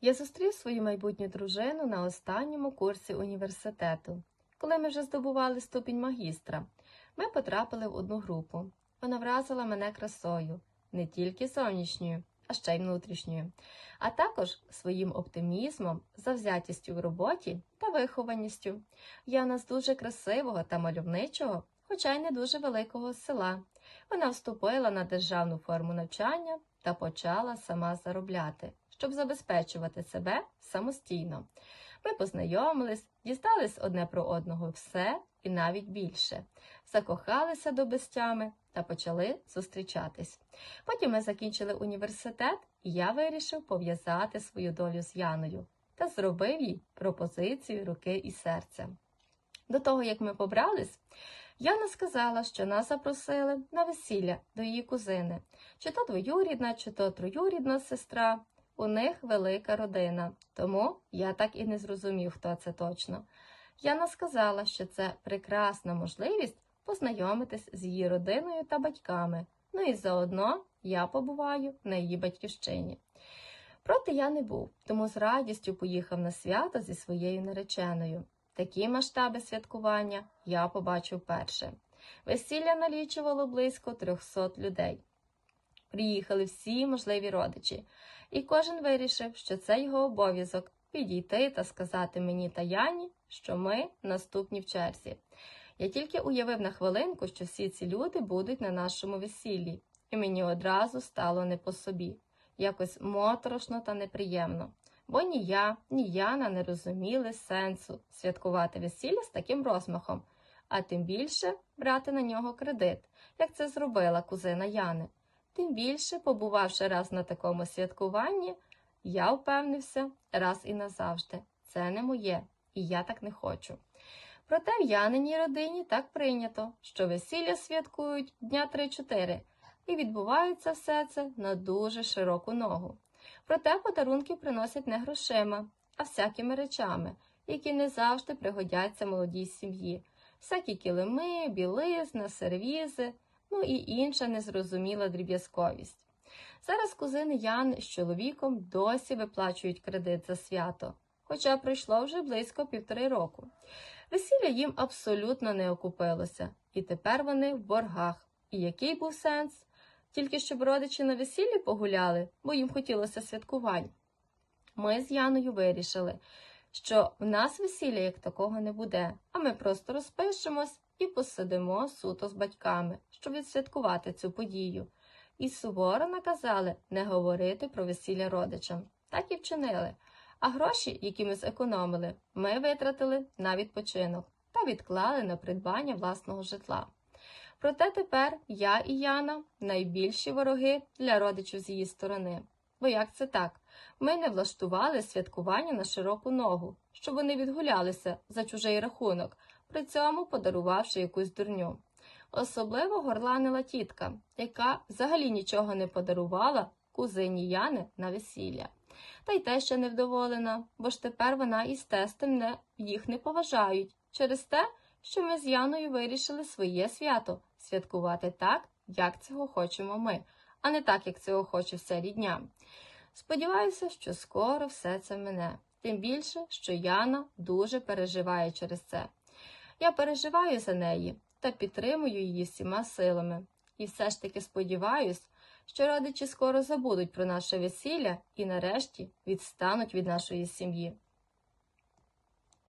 Я зустрів свою майбутню дружину на останньому курсі університету. Коли ми вже здобували ступінь магістра, ми потрапили в одну групу. Вона вразила мене красою, не тільки зовнішньою, а ще й внутрішньою, а також своїм оптимізмом, завзятістю в роботі та вихованістю. Яна з дуже красивого та мальовничого, хоча й не дуже великого села. Вона вступила на державну форму навчання та почала сама заробляти, щоб забезпечувати себе самостійно. Ми познайомились, дістались одне про одного все і навіть більше, закохалися до безтями та почали зустрічатись. Потім ми закінчили університет, і я вирішив пов'язати свою долю з Яною та зробив їй пропозицію руки і серця. До того, як ми побрались, Яна сказала, що нас запросили на весілля до її кузини, чи то двоюрідна, чи то троюрідна сестра. У них велика родина, тому я так і не зрозумів, хто це точно. Яна сказала, що це прекрасна можливість познайомитись з її родиною та батьками. Ну і заодно я побуваю на її батьківщині. Проти я не був, тому з радістю поїхав на свято зі своєю нареченою. Такі масштаби святкування я побачив перше. Весілля налічувало близько 300 людей. Приїхали всі можливі родичі, і кожен вирішив, що це його обов'язок підійти та сказати мені та Яні, що ми наступні в черзі. Я тільки уявив на хвилинку, що всі ці люди будуть на нашому весіллі, і мені одразу стало не по собі, якось моторошно та неприємно. Бо ні я, ні Яна не розуміли сенсу святкувати весілля з таким розмахом, а тим більше брати на нього кредит, як це зробила кузина Яни. Тим більше, побувавши раз на такому святкуванні, я впевнився раз і назавжди. Це не моє, і я так не хочу. Проте в Яниній родині так прийнято, що весілля святкують дня 3-4, і відбувається все це на дуже широку ногу. Проте подарунки приносять не грошима, а всякими речами, які не завжди пригодяться молодій сім'ї. Всякі килими, білизна, сервізи, ну і інша незрозуміла дріб'язковість. Зараз кузини Яни з чоловіком досі виплачують кредит за свято, хоча пройшло вже близько півтори року. Весілля їм абсолютно не окупилося, і тепер вони в боргах. І який був сенс? Тільки щоб родичі на весіллі погуляли, бо їм хотілося святкувань. Ми з Яною вирішили, що в нас весілля як такого не буде, а ми просто розпишемось і посидимо суто з батьками, щоб відсвяткувати цю подію. І суворо наказали не говорити про весілля родичам. Так і вчинили. А гроші, які ми зекономили, ми витратили на відпочинок та відклали на придбання власного житла. Проте тепер я і Яна найбільші вороги для родичів з її сторони. Бо як це так? Ми не влаштували святкування на широку ногу, щоб вони відгулялися за чужий рахунок, при цьому подарувавши якусь дурню. Особливо горланила тітка, яка взагалі нічого не подарувала кузині Яни на весілля. Та й те ще невдоволена, бо ж тепер вона із тестем не, їх не поважають через те, що ми з Яною вирішили своє свято святкувати так, як цього хочемо ми, а не так, як цього хоче вся рідня. Сподіваюся, що скоро все це мине, тим більше, що Яна дуже переживає через це. Я переживаю за неї та підтримую її всіма силами. І все ж таки сподіваюсь, що родичі скоро забудуть про наше весілля і нарешті відстануть від нашої сім'ї.